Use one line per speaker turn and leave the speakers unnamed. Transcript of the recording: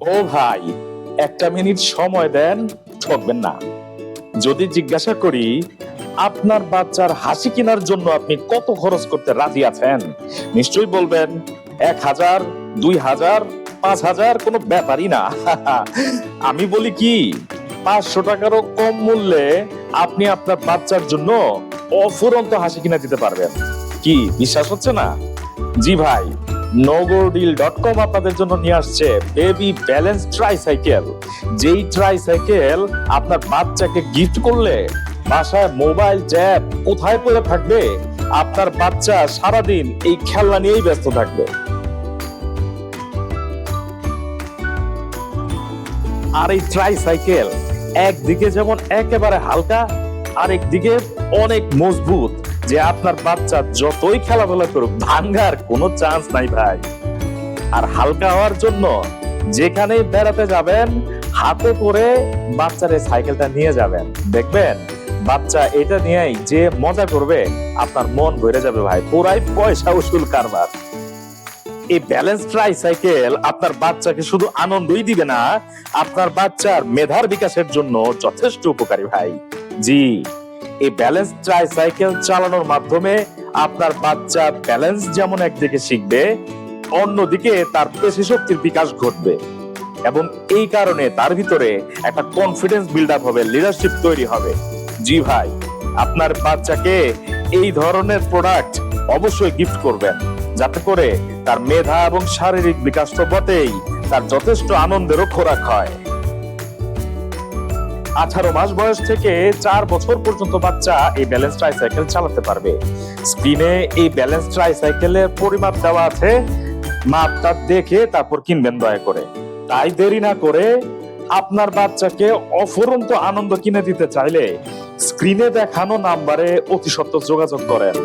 ও ভাই, একটা মিনিট সময় দেন, ঠকবেন না। যদি জিজ্ঞাসা করি, আপনার বাচ্চার হাসি কেনার জন্য আপনি কত খরচ করতে রাজি আছেন? নিশ্চয়ই বলবেন, এক হাজার, দুই হাজার, পাঁচ হাজার, কোনো ব্যাপারই না। আমি বলি কি, পাঁচশো টাকারও কম মূল্যে আপনি আপনার বাচ্চার জন্য অফুরন্ত হাসি কিনা দিতে পারবেন। কি, বিশ্বাস হচ্ছে না? জি ভাই নগরডিল ডট কম আপনাদের জন্য নিয়ে আসছে বেবি ব্যালেন্স ট্রাইসাইকেল যেই ট্রাইসাইকেল আপনার বাচ্চাকে গিফট করলে বাসায় মোবাইল ট্যাব কোথায় পড়ে থাকবে? আপনার বাচ্চা সারাদিন এই খেলনা নিয়েই ব্যস্ত থাকবে। আর এই ট্রাইসাইকেল একদিকে যেমন একেবারে হালকা আরেক দিকে অনেক মজবুত। যে আপনার বাচ্চা যতই খেলাধুলা করুক, ভাঙ্গার কোনো চান্স নাই ভাই। আর হালকা হওয়ার জন্য যেখানেই বেড়াতে যাবেন, হাতে করে বাচ্চার এই সাইকেলটা নিয়ে যাবেন। দেখবেন, বাচ্চা এটা নিয়েই যে মজা করবে, আপনার মন ভরে যাবে ভাই। পুরাই পয়সা উসুল কারবার। এই ব্যালেন্স ট্রাই সাইকেল আপনার বাচ্চাকে শুধু আনন্দই দিবে না, আপনার বাচ্চার মেধার বিকাশের জন্য যথেষ্ট উপকারী ভাই। জি। এই ব্যালেন্স ট্রাই সাইকেল চালানোর মাধ্যমে আপনার বাচ্চা ব্যালেন্স যেমন একদিকে শিখবে, অন্যদিকে তার পেশি শক্তির বিকাশ ঘটবে। এবং এই কারণে তার ভিতরে একটা কনফিডেন্স বিল্ড আপ হবে লিডারশিপ তৈরি হবে। জি ভাই, আপনার বাচ্চাকে এই ধরনের প্রোডাক্ট অবশ্যই গিফট করবেন, যাতে করে তার মেধা এবং শারীরিক বিকাশ তো বটেই, তার যথেষ্ট আনন্দেরও খোরাক হয়। আঠারো মাস বয়স থেকে চার বছর পর্যন্ত বাচ্চা এই ব্যালেন্স ট্রাইসাইকেল চালাতে পারবে। স্ক্রিনে এই ব্যালেন্স ট্রাইসাইকেলের পরিমাপ দেওয়া আছে। মাপটা দেখে তারপর কিনবেন দয়া করে। তাই দেরি না করে আপনার বাচ্চাকে অফুরন্ত আনন্দ কিনে দিতে চাইলে স্ক্রিনে দেখানো নাম্বারে অতি সত্ত্বর যোগাযোগ করেন।